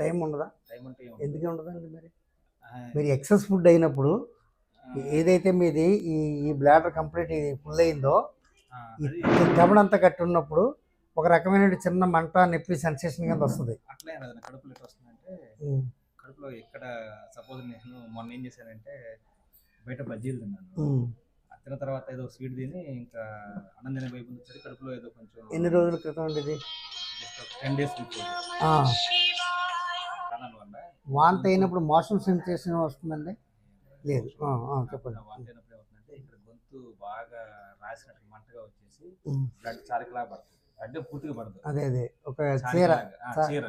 Time ఉండదా? ఎందుకు ఉండదండి మరి? మీరు ఎక్సెస్ ఫుడ్ అయినప్పుడు ఏదైతే మీది ఈ ఈ బ్లాడర్ కంప్లీట్ ఫుల్ అయిందో దవడంతా కట్టి ఉన్నప్పుడు ఒక రకమైన చిన్న మంట నొప్పి సెన్సేషన్ కింద వస్తుంది. అట్లే కడుపులో ఎట్లా వస్తుందంటే కడుపులో ఇక్కడ సపోజ్ నేను మొన్న ఏం చేశానంటే బయట బజ్జీలు తిన్నాను. తిన్న తర్వాత ఏదో స్వీట్ తిని ఇంకా అన్నం తినే వైపు కడుపులో ఏదో కొంచెం ఎన్ని రోజుల క్రితం అండి ఇది? Ten days before. వాంతి అయినప్పుడు మోషన్ సెన్సేషన్ వస్తుందండి? లేదు. చెప్పండి. గొంతు బాగా రాసినట్టు మంటగా వచ్చేసి బ్లడ్ చారికలా పడుతుంది. అంటే పూర్తిగా పడదు. అదే అదే. ఒక చీర. చీర.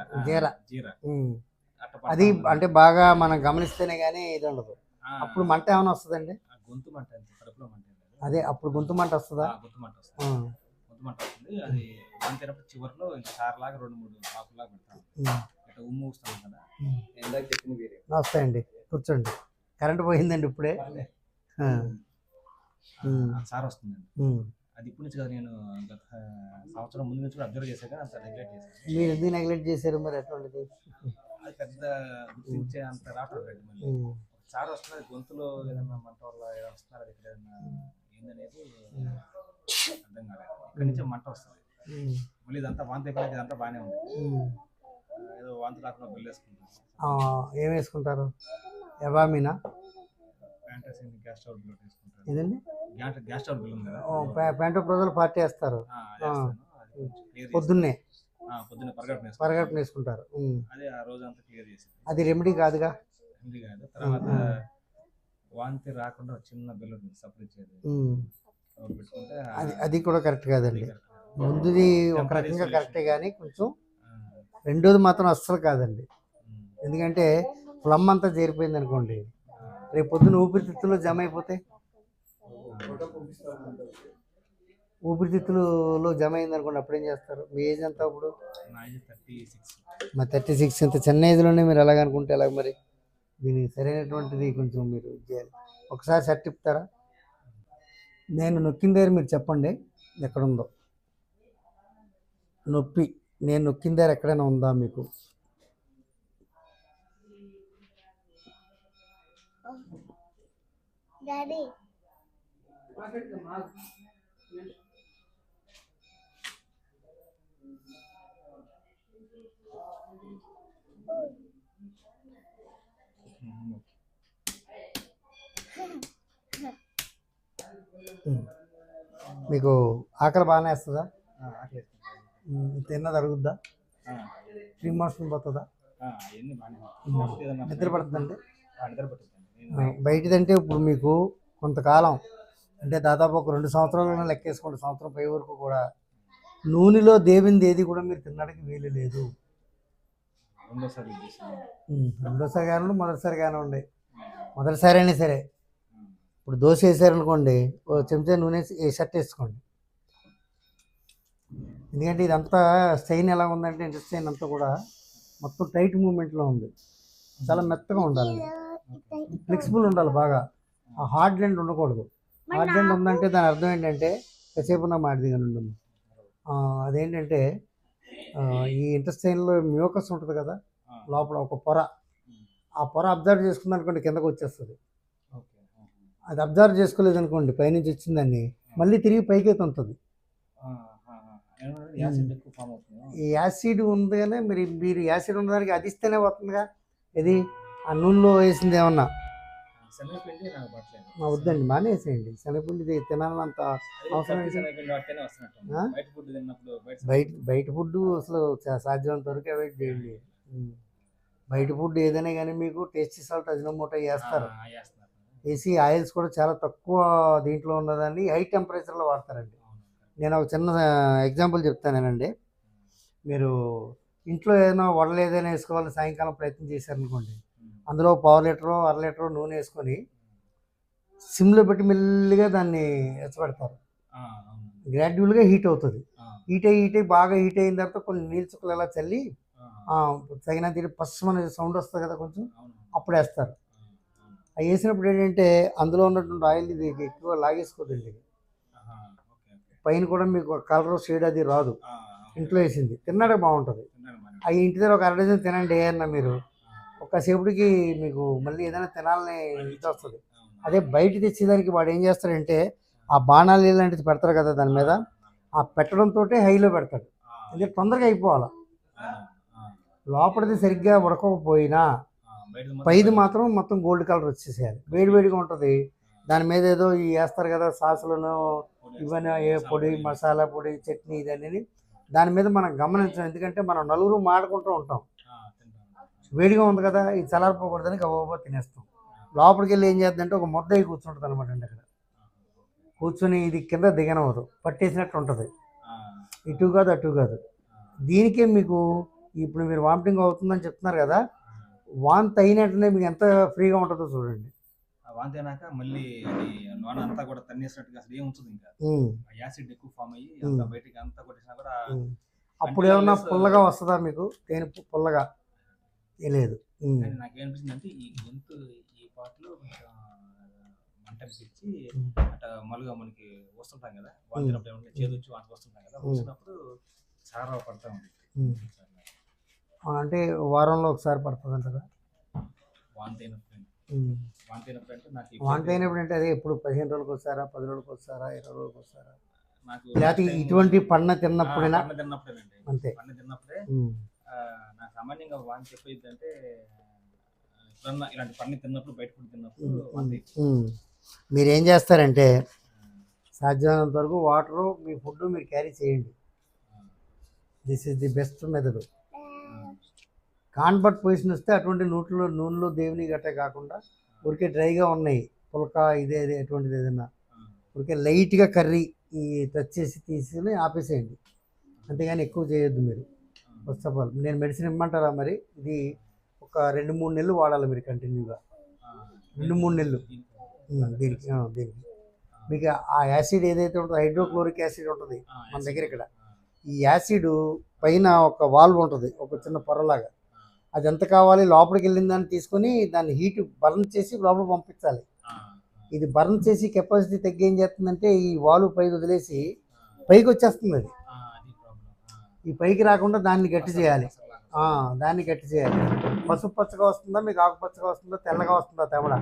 పడతా అది. అంటే బాగా మనం గమనిస్తేనే కానీ ఇది ఉండదు. అప్పుడు మంట ఏమైనా వస్తుందండి? ఆ గొంతు మంట కడుపులో మంట. అదే అప్పుడు గొంతు మంట వస్తుందా? ఆ, గొంతు మంట వస్తుంది. గొంతు మంట వస్తుంది. అది వాంతి అయినప్పుడు చివరిలో ఇంకా చారులాగా రెండు మూడు ఆకులాగా పెడతాం. ఉమ్, ఇట్లా ఉమ్ము వస్తాం కదా. ఇందాక నమస్తే అండి కూర్చోండి. కరెంట్ పోయిందండి ఇప్పుడే. సార్ వస్తుందండి. అది ఇప్పటి నుంచి కదా నేను గత సంవత్సరం ముందు నుంచి కూడా అబ్జర్వ్ చేశాక అంత నెగ్లెక్ట్ చేశాను. మీరు ఎందుకు నెగ్లెక్ట్ చేశారు మరి ఎటువంటిది అది పెద్ద గుర్తించే అంత రావట్లేదు మళ్ళీ సార్ వస్తున్నది గొంతులో ఏదైనా మంట వల్ల ఏదైనా వస్తున్నారు అది ఇక్కడ ఏదైనా ఏందనేది అర్థం కాలేదు. ఇక్కడి నుంచి మంట వస్తుంది. మళ్ళీ ఇదంతా వాంతి ఇదంతా బాగానే ఉంది. వాంతి రాకుండా బిల్ వేసుకుంటాం. ఆ, ఏం వేసుకుంటారు? ఎవామినా ఇదండి గ్యాస్ గ్యాస్ స్టవ్ బిల్ ఉంది కదా? ఓ, పె- పెంట ప్రజలు పార్టీ వేస్తారు. పొద్దున్నే. పొద్దున్నే వేసుకుంటారు. అదే ఆ రోజు అంతా క్లియర్ చేసింది. అది రెమెడీ కాదుగా? కాదు. తర్వాత. వాంతి రాకుండా చిన్న బిల్ ఉంది సప్లై చేయాలి. అది అది కూడా కరెక్ట్ కాదండి. ముందుది ఒక రకంగా. కరెక్టే కానీ కొంచెం రెండోది మాత్రం అస్సలు కాదండి. ఎందుకంటే ప్లమ్ అంతా చేరిపోయింది అనుకోండి రేపు పొద్దున ఊపిరితిత్తుల్లో జమ అయిపోతే ఊపిరితిత్తులలో జమ అయింది అనుకోండి అప్పుడు ఏం చేస్తారు? మీ ఏజ్ ఎంత అప్పుడు? మా థర్టీ సిక్స్ ఇంత చిన్న ఏజ్లోనే మీరు ఎలాగనుకుంటే ఎలాగ మరి? దీనికి సరైనటువంటిది కొంచెం మీరు చేయాలి. ఒకసారి షర్ట్ ఇప్పుతారా నేను నొక్కిన దగ్గర మీరు చెప్పండి ఎక్కడుందో. నొప్పి. నేను నొక్కిన దగ్గర ఎక్కడైనా ఉందా మీకు. మీకు ఆకలి బాగానే వేస్తుందా? ఆకలి. అరుగుద్దా ఆ, ఫ్రీ మోషన్ పోతుందా? నిద్ర పడుతుందండి? బయటిదంటే ఇప్పుడు మీకు కొంతకాలం అంటే దాదాపు ఒక రెండు సంవత్సరాలు లెక్కేసుకోండి సంవత్సరం పై వరకు కూడా. నూనెలో దేవింది ఏది కూడా మీరు తినడానికి వీలు లేదు. రెండోసారి కానివ్వండి మొదటిసారి కానివ్వండి. మొదటిసారి అయినా సరే. ఇప్పుడు దోశ వేసారనుకోండి ఓ చెంచా నూనె షర్ట్ వేసుకోండి. ఎందుకంటే ఇదంతా స్టైన్ ఎలా ఉందంటే ఇంటెస్టైన్ అంతా కూడా మొత్తం టైట్ మూమెంట్లో ఉంది. చాలా మెత్తగా ఉండాలి. ఫ్లెక్సిబుల్ ఉండాలి బాగా. ఆ హార్డ్ ల్యాండ్ ఉండకూడదు. హార్డ్ ల్యాండ్ ఉందంటే దాని అర్థం ఏంటంటే కాసేపు నా మాట దిగను ఉండదు అదేంటంటే ఈ ఇంటెస్టైన్లో మ్యూకస్ ఉంటుంది కదా లోపల ఒక పొర. ఆ పొర అబ్జర్వ్ చేసుకుంది అనుకోండి కిందకు వచ్చేస్తుంది. అది అబ్జర్వ్ చేసుకోలేదు అనుకోండి పైనుంచి వచ్చిందని. మళ్ళీ తిరిగి పైకి ఆ. ఏమన్నా యాసిడ్ ఉందనే మీరు మీరు యాసిడ్ ఉన్నదానికి అది ఇస్తేనే వస్తుందిగా ఇది ఆ నూనెలో వేసింది ఏమన్నా? వద్దండి మానేసేయండి. శనగపిండి తినాలంత అవసరం? బయట బయట ఫుడ్ అసలు సాధ్యమైనంత వరకు అవాయిడ్ చేయండి. బయట ఫుడ్ ఏదైనా కానీ మీకు టేస్టీ సాల్ట్ అజినోమోటో వేస్తారు. వేసి ఆయిల్స్ కూడా చాలా తక్కువ దీంట్లో ఉన్నదాన్ని హై టెంపరేచర్లో వాడతారండి. నేను ఒక చిన్న ఎగ్జాంపుల్ చెప్తానేనండి మీరు ఇంట్లో ఏదైనా వడలు ఏదైనా వేసుకోవాలని సాయంకాలం ప్రయత్నం చేశారనుకోండి. అందులో పావు లీటరు అర లీటరు నూనె వేసుకొని సిమ్లో పెట్టి మెల్లిగా దాన్ని ఎచ్చబెడతారు. గ్రాడ్యువల్గా హీట్ అవుతుంది హీట్ అయ్యి హీట్ అయ్యి బాగా హీట్ అయిన తర్వాత కొన్ని నీళ్ళ చుక్కలు ఎలా చల్లి తగినంత పశ్చిమ సౌండ్ వస్తుంది కదా కొంచెం. అప్పుడు వేస్తారు. అవి వేసినప్పుడు ఏంటంటే అందులో ఉన్నటువంటి ఆయిల్ ఇది ఎక్కువ లాగేసుకోదండి. పైన కూడా మీకు కలర్ షేడ్ అది రాదు. ఆ. ఇంట్లో వేసింది. తిన్నాడే బాగుంటుంది. అవి ఇంటి దగ్గర ఒక అర తినండి అన్న మీరు. ఒక్కసేపటికి మీకు మళ్ళీ ఏదైనా తినాలని ఇది వస్తుంది. అదే బయట తెచ్చేదానికి వాడు ఏం చేస్తాడంటే ఆ బాణాలు ఇలాంటిది పెడతారు కదా దాని మీద ఆ పెట్టడంతో హైలో పెడతాడు. ఆ, ఇది తొందరగా అయిపోవాలి. ఆ, ఆ, లోపలిది సరిగ్గా ఉడకకపోయినా ఆ, మొత్తం పైది. మాత్రం మొత్తం గోల్డ్ కలర్ వచ్చేసేయాలి. వేడి వేడిగా ఉంటుంది. దాని మీద ఏదో ఈ వేస్తారు కదా సాసులను ఇవన్నీ ఏ పొడి మసాలా పొడి చట్నీ ఇదన్నీ దాని మీద మనం గమనించాం ఎందుకంటే మనం నలుగురు మాడుకుంటూ ఉంటాం. వేడిగా ఉంది కదా ఇది చల్లారిపోకూడదని గబగబా తినేస్తాం. లోపలికి వెళ్ళి ఏం చేద్దంటే ఒక ముద్ద కూర్చుంటుంది అనమాట అండి అక్కడ. కూర్చొని ఇది కింద దిగనవదు పట్టేసినట్టు ఉంటుంది. ఇటు కాదు అటు కాదు. దీనికే మీకు ఇప్పుడు మీరు వామిటింగ్ అవుతుందని చెప్తున్నారు కదా వాంతి అయినట్టునే మీకు ఎంత ఫ్రీగా ఉంటుందో చూడండి. వాంతి అయినాక మళ్ళీ అది లోన అంతా కూడా తన్నేసినట్టుగా అసలు ఏం ఉంచదు ఇంకా ఆ యాసిడ్ ఎక్కువ ఫామ్ అయ్యి అంతా. బయటికి అంతా కొట్టేసినా కూడా. అప్పుడు ఏమన్నా పుల్లగా వస్తుందా మీకు తేనె పు- పుల్లగా కానీ నాకు ఏమనిపించింది అంటే ఈ గొంతు ఈ పాటలో మంట పిచ్చి ఉమ్. అట్ట మలుగా మనకి వస్తుంటాం కదా వాంతినప్పుడు ఏమంటే చేదు వచ్చి వాంతి వస్తుంటాం కదా. వచ్చినప్పుడు చారా పడతా ఉంది అంటే వారంలో ఒకసారి పడుతుంది అంటారా వాంతి అయినప్పుడు ఉమ్. వాంతి అయినప్పుడు అంటే అదే ఎప్పుడు పదిహేను రోజులకు వస్తారా పది రోజులకు వస్తారా ఇరవై రోజులకు వస్తారా? నాకు లేకపోతే ఇటువంటి పన్న ఆ, తిన్నప్పుడైనా పండ్లు తిన్నప్పుడేనండి. అంతే. పండ్లు తిన్నప్పుడే నాకు సామాన్యంగా వాంతి చెప్పేది అంటే ఎప్పుడన్నా ఇలాంటి పండు తిన్నప్పుడు బయట ఫుడ్ తిన్నప్పుడు. మీరు ఏం చేస్తారంటే సాధ్యమైనంత వరకు వాటరు మీ ఫుడ్ మీరు క్యారీ చేయండి. This is the best method convert position వస్తే అటువంటి నూట్లో నూనెలో దేవుని గట్టే కాకుండా ఊరికే డ్రైగా ఉన్నాయి. పులక ఇదే ఇదే ఎటువంటిది ఏదైనా. ఊరికే లైట్గా కర్రీ ఈ టచ్ చేసి తీసుకుని ఆపేసేయండి. అంతేగాని ఎక్కువ చేయొద్దు మీరు. ఫస్ట్ ఆఫ్ ఆల్ నేను మెడిసిన్ ఇమ్మంటారా మరి? ఇది ఒక రెండు మూడు నెలలు వాడాలి మీరు కంటిన్యూగా. రెండు మూడు నెలలు. దీనికి దీనికి. మీకు ఆ యాసిడ్ ఏదైతే ఉంటుందో హైడ్రోక్లోరిక్ యాసిడ్ ఉంటుంది మన దగ్గర ఇక్కడ. ఈ యాసిడ్ పైన ఒక వాల్వ్ ఉంటుంది ఒక చిన్న పొరలాగా. అది ఎంత కావాలి లోపలికి వెళ్ళిన దాన్ని తీసుకొని దాన్ని హీట్ బర్న్ చేసి లోపల పంపించాలి. ఇది బర్న్ చేసి కెపాసిటీ తగ్గి ఏం చేస్తుందంటే ఈ వాల్వ్ పైకి వదిలేసి పైకి వచ్చేస్తుంది అది. ఈ పైకి రాకుండా దాన్ని గట్టి చేయాలి. దాన్ని గట్టి చేయాలి. పసుపు పచ్చగా వస్తుందా మీకు ఆకుపచ్చగా వస్తుందా తెల్లగా వస్తుందా తెమడ?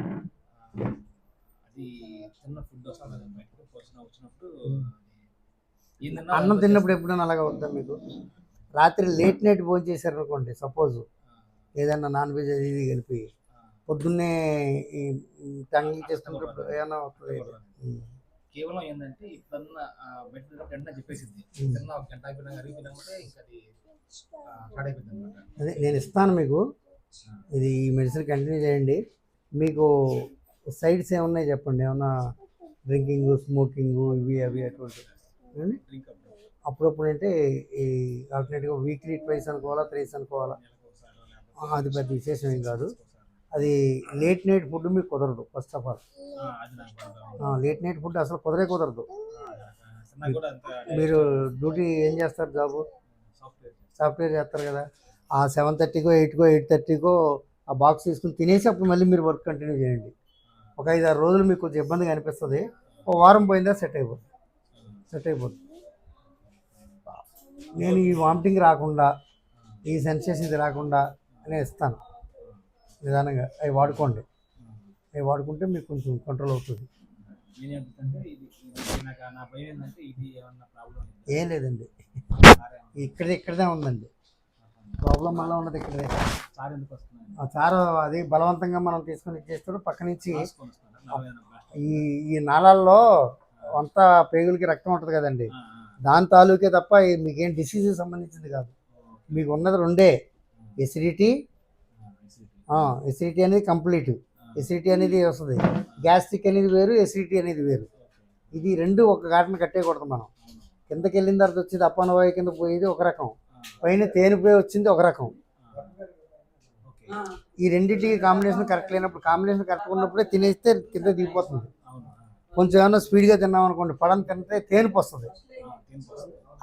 అన్నం తిన్నప్పుడు ఎప్పుడైనా అలాగా వద్దా మీకు? రాత్రి లేట్ నైట్ భోజనం చేశారు అనుకోండి సపోజ్ ఏదైనా నాన్ వెజ్ అది ఇది కలిపి పొద్దున్నే ఈ టంగి చేసుకున్నప్పుడు ఏమైనా వస్తుంది. కేవలం ఏంటంటే ఇప్పుడన్నా చెప్పేసింది. ఒక గంట ఇంకా అది నేను ఇస్తాను మీకు. ఇది ఈ మెడిసిన్ కంటిన్యూ చేయండి. మీకు సైడ్స్ ఏమున్నాయి చెప్పండి? ఏమన్నా డ్రింకింగ్ స్మోకింగ్ ఇవి అవి అటువంటి అప్పుడప్పుడు అంటే ఈ ఆల్టర్నేటివ్గా వీక్లీ ట్వైస్ అనుకోవాలా త్రైస్ అనుకోవాలా? అది పెద్ద విశేషం ఏం కాదు. అది లేట్ నైట్ ఫుడ్ మీకు కుదరదు first of all late night food అసలు కుదరే కుదరదు. మీరు డ్యూటీ ఏం చేస్తారు జాబు? సాఫ్ట్వేర్ సాఫ్ట్వేర్ చేస్తారు కదా. ఆ సెవెన్ థర్టీకో ఎయిట్కో ఎయిట్ థర్టీకో ఆ బాక్స్ తీసుకుని తినేసి అప్పుడు మళ్ళీ మీరు వర్క్ కంటిన్యూ చేయండి. ఒక ఐదు ఆరు రోజులు మీకు కొంచెం ఇబ్బందిగా అనిపిస్తుంది. ఒక వారం పోయిందా సెట్ అయిపోతుంది సెట్ అయిపోతుంది నేను ఈ వామిటింగ్ రాకుండా ఈ సెన్సేషన్ ఇది రాకుండా నేను ఇస్తాను. నిదానంగా అవి వాడుకోండి. అవి వాడుకుంటే మీకు కొంచెం కంట్రోల్ అవుతుంది. ఏం లేదండి. ఇక్కడే ఇక్కడదే ఉందండి. ప్రాబ్లం మళ్ళీ ఉన్నది ఇక్కడే. చారు అది బలవంతంగా మనం తీసుకొని ఇచ్చేస్తాడు పక్క నుంచి. ఈ ఈ నాళాల్లో అంతా పేగులకి రక్తం ఉంటుంది కదండి. దాని తాలూకే తప్ప మీకేం డిసీజ్ సంబంధించింది కాదు. మీకు ఉన్నది రెండే. ఎసిడిటీ. ఎసిడిటీ అనేది కంప్లీట్ ఎసిడిటీ అనేది వస్తుంది గ్యాస్ట్రిక్ అనేది వేరు ఎసిడిటీ అనేది వేరు. ఇది రెండు ఒక ఘాటన కట్టేయకూడదు మనం. కిందకి వెళ్ళిన తర్వాత వచ్చేది అప్పన వాయు కింద పోయేది ఒక రకం పైన తేనిపోయి వచ్చింది ఒక రకం. ఈ రెండింటికి కాంబినేషన్ కరెక్ట్ లేనప్పుడు కాంబినేషన్ కరెక్ట్ ఉన్నప్పుడే తినేస్తే కింద దిగిపోతుంది కొంచెం ఏమన్నా స్పీడ్గా తిన్నాం అనుకోండి పడని తింటే తేనిపు వస్తుంది.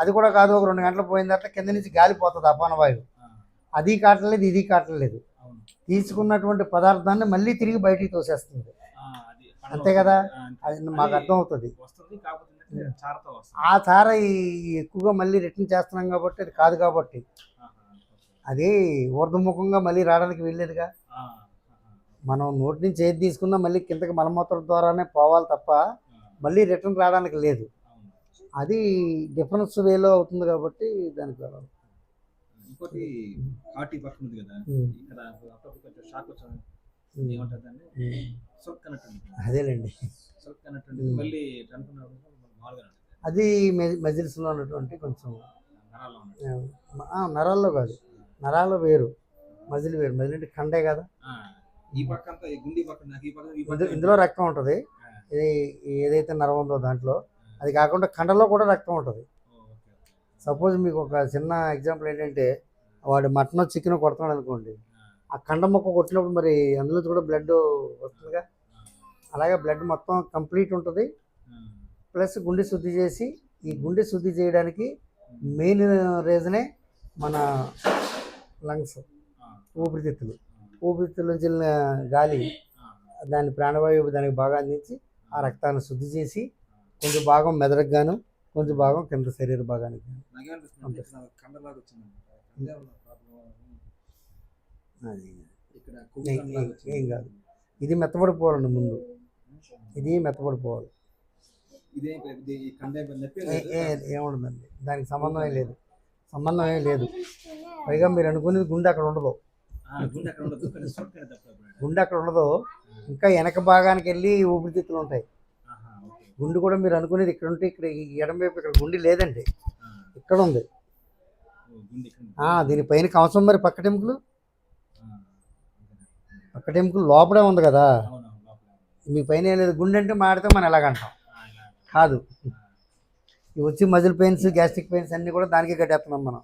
అది కూడా కాదు ఒక రెండు గంటలు పోయిన తర్వాత కింద నుంచి గాలిపోతుంది అపాన వాయువు అది కావట్లేదు ఇది కావట్లేదు. అవును. తీసుకున్నటువంటి పదార్థాన్ని మళ్ళీ తిరిగి బయటికి తోసేస్తుంది. అంతే కదా? అది మాకు అర్థం అవుతుంది ఆ చార ఈ ఎక్కువగా మళ్ళీ రిటర్న్ చేస్తున్నాం కాబట్టి అది కాదు కాబట్టి. అది ఊర్ధముఖంగా మళ్ళీ రావడానికి ఆహా, మనం నోటి నుంచి ఏది తీసుకున్నా మళ్ళీ కిందకి మలమూత్రం ద్వారానే పోవాలి తప్ప మళ్ళీ రిటర్న్ రావడానికి లేదు. అది డిఫరెన్స్ వేలో అవుతుంది కాబట్టి దానికి. ఇంకోటి హార్టీ పక్కన ఉంది కదా ఇక్కడ కొంచెం షాక్ ఉంటుంది. అదేలేండి. ఉంటుంది. ఉమ్. మళ్ళీ అది మజిల్స్లో ఉన్నటువంటి కొంచెం నరాల్లో కాదు. నరాల్లో వేరు. మజిల్ వేరు. మజిల్ అంటే కండే కదా. ఇందులో రక్తం ఉంటుంది. ఇది ఏదైతే నరం ఉందో దాంట్లో అది కాకుండా కండలో కూడా రక్తం ఉంటుంది. సపోజ్ మీకు ఒక చిన్న ఎగ్జాంపుల్ ఏంటంటే వాడు మటన్ చికెన్ కొడుతున్నాడు అనుకోండి. ఆ, కండ మొక్క కొట్టినప్పుడు మరి అందులో కూడా బ్లడ్ వస్తుందిగా? అలాగే బ్లడ్ మొత్తం కంప్లీట్ ఉంటుంది. ప్లస్ గుండె శుద్ధి చేసి ఈ గుండె శుద్ధి చేయడానికి మెయిన్ రీజనే మన లంగ్స్ ఊపిరితిత్తులు. ఊపిరితిత్తుల నుంచి గాలి దాని ప్రాణవాయువు దానికి బాగా అందించి ఆ రక్తాన్ని శుద్ధి చేసి కొంచెం భాగం మెదడుకు గాను కొంచెం భాగం కింద శరీర భాగానికి. అది. ఏం- కాదు. ఇది మెత్తబడిపోవాలండి ముందు. ఇది మెత్తబడిపోవాలి ఏముండదండి. దానికి సంబంధమే లేదు. సంబంధం ఏం లేదు. పైగా మీరు అనుకునేది గుండె అక్కడ ఉండదు. గుండె అక్కడ ఉండదు. ఇంకా వెనక భాగానికి వెళ్ళి ఊపిరితిత్తులు ఉంటాయి. గుండె కూడా మీరు అనుకునేది ఇక్కడ ఉంటే ఇక్కడ ఈ ఎడమ వైపు ఇక్కడ గుండె లేదండి. ఇక్కడ ఉంది. దీనిపైన కవసం మరి పక్క టెంకులు ఆ, పక్క టెంకులు లోపలే ఉంది కదా. మీ పైన ఏం లేదు. గుండె అంటే మాడితే మనం ఎలాగంటాం. కాదు. ఇవి వచ్చి మజిల్ పెయిన్స్ గ్యాస్ట్రిక్ పెయిన్స్ అన్నీ కూడా దానికే కట్టేస్తున్నాం మనం.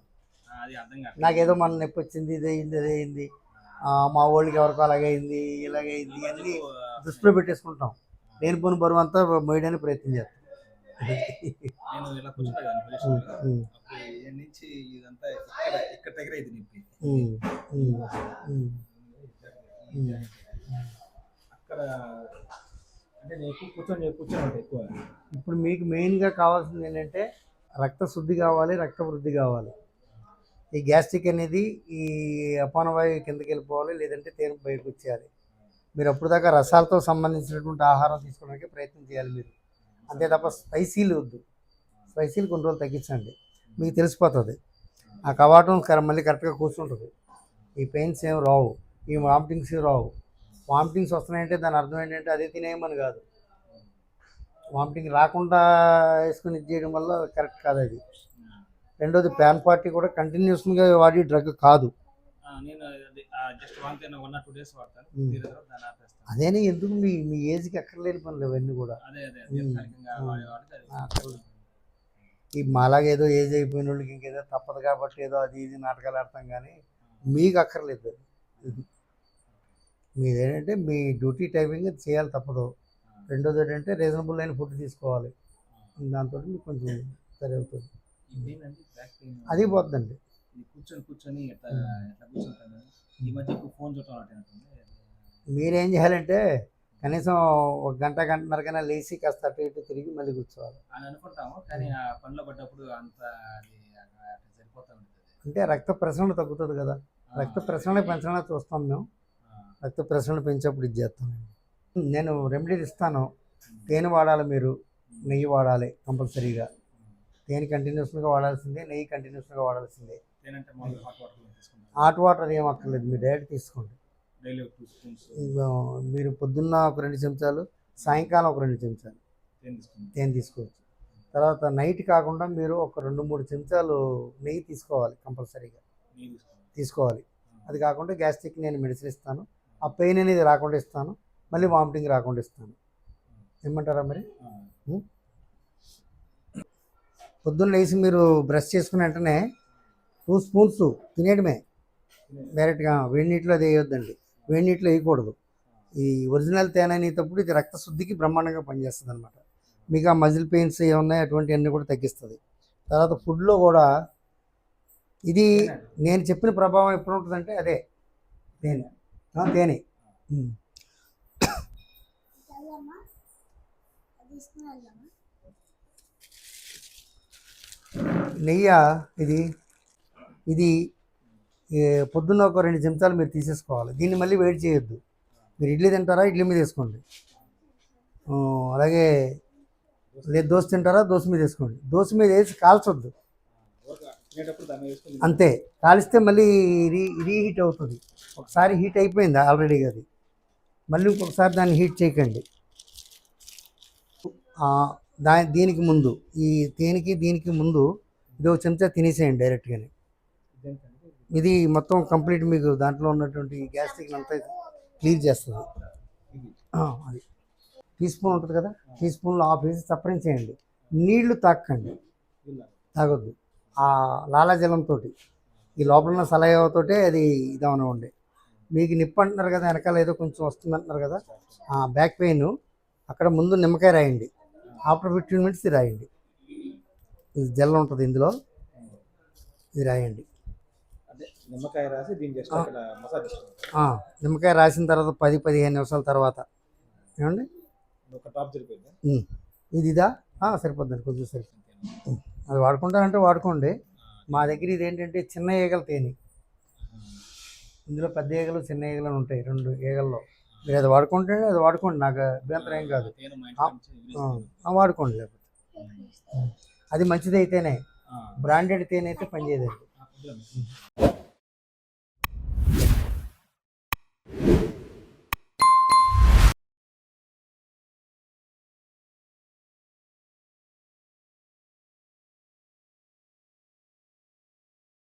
నాకేదో మన నొప్పి వచ్చింది ఇది అయింది అదే అయింది. మా వాళ్ళకి ఎవరికో అలాగైంది ఇలాగైంది అన్నీ దృష్టిలో పెట్టేసుకుంటాం. లేని పోని బరువు అంతా మోయడానికి ప్రయత్నం చేస్తాం. నేను ఇలా కూర్చుంటా కదా పొజిషన్ ఉమ్, ఉమ్, అప్పుడు ఈ నుంచి ఇదంతా ఇక్కడ ఇక్కడ దగ్గర ఇది. అక్కడ అంటే నేను ఎక్కువ కూర్చొని కూర్చొని ఉంటా ఎక్కువ. ఇప్పుడు మీకు మెయిన్గా కావాల్సింది ఏంటంటే రక్త శుద్ధి కావాలి రక్త వృద్ధి కావాలి. ఈ గ్యాస్ట్రిక్ అనేది ఈ అపానవాయువు కిందకి వెళ్ళిపోవాలి లేదంటే తేనె బయటకు వచ్చేయాలి. మీరు అప్పుడు దాకా రసాలతో సంబంధించినటువంటి ఆహారం తీసుకోవడానికి ప్రయత్నం చేయాలి మీరు. అంతే తప్ప స్పైసీలు వద్దు. స్పైసీలు కొన్ని రోజులు తగ్గించండి. మీకు తెలిసిపోతుంది. ఆ కవాటం మళ్ళీ కరెక్ట్గా కూర్చుంటుంది. ఈ పెయిన్స్ ఏం రావు. ఈ వామిటింగ్స్ రావు. వామిటింగ్స్ వస్తున్నాయంటే దాని అర్థం ఏంటంటే అదే తినేయమని కాదు. వామిటింగ్ రాకుండా వేసుకుని ఇది చేయడం వల్ల కరెక్ట్ కాదు అది. రెండోది ప్యాన్ పార్టీ కూడా కంటిన్యూస్గా వాడి డ్రగ్ కాదు. అదేనే ఎందుకు మీ మీ ఏజ్కి అక్కర్లేని పనులు ఇవన్నీ కూడా. ఈ మాలాగా ఏదో ఏజ్ అయిపోయిన వాళ్ళకి ఇంకేదో తప్పదు కాబట్టి ఏదో అది ఇది నాటకాలు ఆడతాం కానీ మీకు అక్కర్లేదు. అది మీరేంటంటే మీ డ్యూటీ టైమింగ్ చేయాలి తప్పదు. రెండోది ఏంటంటే రీజనబుల్ అయిన ఫుడ్ తీసుకోవాలి. దాంతో మీకు కొంచెం సరి అవుతుంది. అది పోతుందండి కూర్చొని కూర్చొని ఎట్లా ఎట్లా కూర్చుంటాను ఈ మధ్య ఎక్కువ ఫోన్ చూడటం. మీరేం చేయాలంటే కనీసం ఒక గంట గంటన్నరకైనా లేచి కాస్త అటు ఇటు తిరిగి మళ్ళీ కూర్చోవాలి. అని అనుకుంటాము కానీ ఆ పనిలో పడ్డప్పుడు అంత అది సరిపోతూ ఉంటుంది అంటే రక్త ప్రసరణ తగ్గుతుంది కదా. రక్త ప్రసరణ పెంచడానికి చూస్తాం మేము. రక్త ప్రసరణ పెంచేప్పుడు ఇది చేస్తాం నేను రెమెడీలు ఇస్తాను. తేనె వాడాలి మీరు. నెయ్యి వాడాలి కంపల్సరీగా. తేనె కంటిన్యూస్గా వాడాల్సిందే నెయ్యి కంటిన్యూస్గా వాడాల్సిందే. హాట్ వాటర్ ఏం అక్కర్లేదు మీరు డైరెక్ట్ తీసుకోండి. మీరు పొద్దున్న ఒక రెండు చెంచాలు సాయంకాలం ఒక రెండు చెంచాలు తేనె తీసుకోవచ్చు. తర్వాత నైట్ కాకుండా మీరు ఒక రెండు మూడు చెంచాలు నెయ్యి తీసుకోవాలి కంపల్సరీగా. తీసుకోవాలి. అది కాకుండా గ్యాస్ట్రిక్ నేను మెడిసిన్ ఇస్తాను. ఆ పెయిన్ అనేది రాకుండా ఇస్తాను. మళ్ళీ వామిటింగ్ రాకుండా ఇస్తాను. ఏమంటారా మరి? పొద్దున్న లేచి మీరు బ్రష్ చేసుకున్న వెంటనే టూ స్పూన్స్ తినేయడమే. డైరెక్ట్గా వేడి నీటిలో అది వేయొద్దండి. వేడి నీటిలో వేయకూడదు. ఈ ఒరిజినల్ తేనె అనేటప్పుడు ఇది రక్త శుద్ధికి బ్రహ్మాండంగా పనిచేస్తుంది అనమాట మీకు ఆ మజిల్ పెయిన్స్ ఏమున్నాయి అటువంటివన్నీ కూడా తగ్గిస్తుంది. తర్వాత ఫుడ్లో కూడా ఇది నేను చెప్పిన ప్రభావం ఎప్పుడు ఉంటుందంటే అదే. తేనె. తేనె. నెయ్యి ఇది? ఇది పొద్దున్న ఒక రెండు చెంచాలు మీరు తీసేసుకోవాలి. దీన్ని మళ్ళీ వేడి చేయొద్దు. మీరు ఇడ్లీ తింటారా ఇడ్లీ మీద వేసుకోండి. అలాగే లేదు దోశ తింటారా దోశ మీద వేసుకోండి. దోశ మీద వేసి కాల్చొద్దు. అంతే. కాలిస్తే మళ్ళీ రీ రీహీట్ అవుతుంది. ఒకసారి హీట్ అయిపోయింది ఆల్రెడీ అది. మళ్ళీ ఇంకొకసారి దాన్ని హీట్ చేయకండి. దా దీనికి ముందు ఈ దేనికి దీనికి ముందు ఇది ఒక చెంచా తినేసేయండి డైరెక్ట్గానే. ఇది మొత్తం కంప్లీట్ మీకు దాంట్లో ఉన్నటువంటి గ్యాస్ట్రిక్ అంతా క్లీన్ చేస్తుంది. ఇది అది. టీ స్పూన్ ఉంటుంది కదా టీ స్పూన్లో హాఫ్ వేసి చేయండి. నీళ్ళు తాకండి. తాగొద్దు. ఆ లాలాజలంతో ఈ లోపల ఉన్న సలహాతోటే అది ఇదవన మీకు నిప్పు అంటున్నారు కదా వెనకాల ఏదో కొంచెం వస్తుంది అంటున్నారు కదా ఆ బ్యాక్ పెయిన్. అక్కడ ముందు నిమ్మకాయ రాయండి. ఆఫ్టర్ ఫిఫ్టీన్ మినిట్స్ రాయండి. ఇది జెల్ ఉంటుంది ఇందులో. ఇది రాయండి. నిమ్మకాయ రాసి దీన్ని జస్ట్ అక్కడ మసాజ్ చేసుకోవాలి ఆ, నిమ్మకాయ రాసిన తర్వాత పది పదిహేను నిమిషాల తర్వాత ఏమండి ఒక టాప్ జరిపోయిందా ఉమ్. ఇది ఇదా సరిపోద్దండి కొంచెం సరిపోతుంది. అది వాడుకుంటానంటే వాడుకోండి మా దగ్గర ఇది ఏంటంటే చిన్న ఈగలు తేని ఇందులో పెద్ద ఈగలు చిన్న ఈగలు అని ఉంటాయి రెండు ఈగల్లో మీరు అది వాడుకుంటే అది వాడుకోండి నాకు అభ్యంతరం ఏం కాదు వాడుకోండి లేకపోతే అది మంచిదైతేనే ఆ, బ్రాండెడ్ తేనె అయితే పనిచేయదండి.